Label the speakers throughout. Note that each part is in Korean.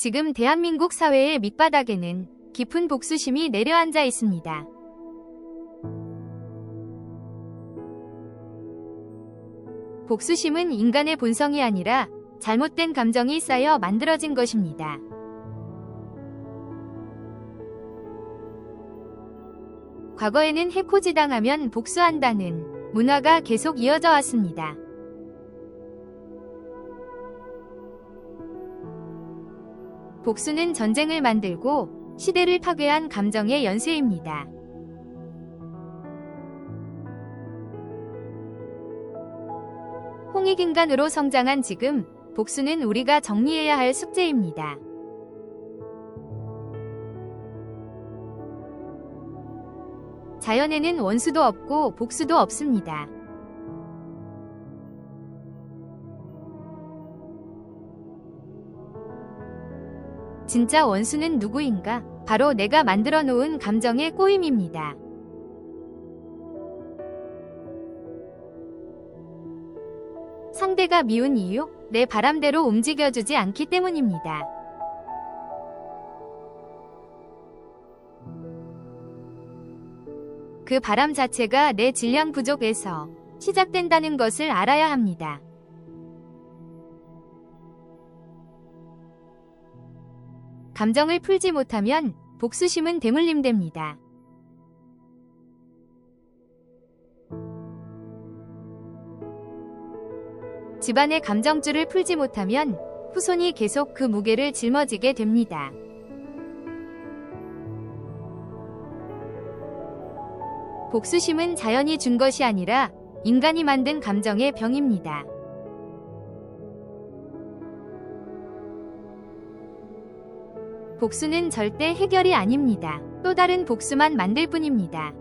Speaker 1: 지금 대한민국 사회의 밑바닥에는 깊은 복수심이 내려앉아 있습니다. 복수심은 인간의 본성이 아니라 잘못된 감정이 쌓여 만들어진 것입니다. 과거에는 해코지 당하면 복수한다는 문화가 계속 이어져 왔습니다. 복수는 전쟁을 만들고 시대를 파괴한 감정의 연쇄입니다. 홍익인간으로 성장한 지금 복수는 우리가 정리해야 할 숙제입니다. 자연에는 원수도 없고 복수도 없습니다. 진짜 원수는 누구인가? 바로 내가 만들어 놓은 감정의 꼬임입니다. 상대가 미운 이유? 내 바람대로 움직여주지 않기 때문입니다. 그 바람 자체가 내 질량 부족에서 시작된다는 것을 알아야 합니다. 감정을 풀지 못하면 복수심은 대물림됩니다. 집안의 감정줄을 풀지 못하면 후손이 계속 그 무게를 짊어지게 됩니다. 복수심은 자연이 준 것이 아니라 인간이 만든 감정의 병입니다. 복수는 절대 해결이 아닙니다. 또 다른 복수만 만들 뿐입니다.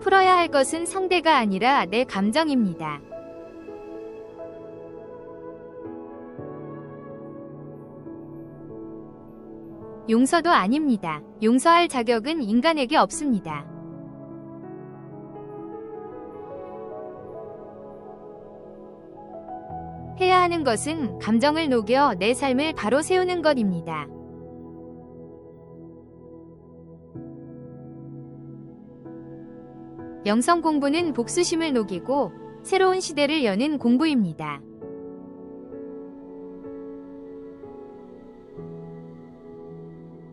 Speaker 1: 풀어야 할 것은 상대가 아니라 내 감정입니다. 용서도 아닙니다. 용서할 자격은 인간에게 없습니다. 해야 하는 것은 감정을 녹여 내 삶을 바로 세우는 것입니다. 영성 공부는 복수심을 녹이고 새로운 시대를 여는 공부입니다.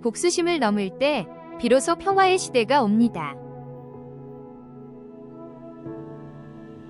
Speaker 1: 복수심을 넘을 때 비로소 평화의 시대가 옵니다.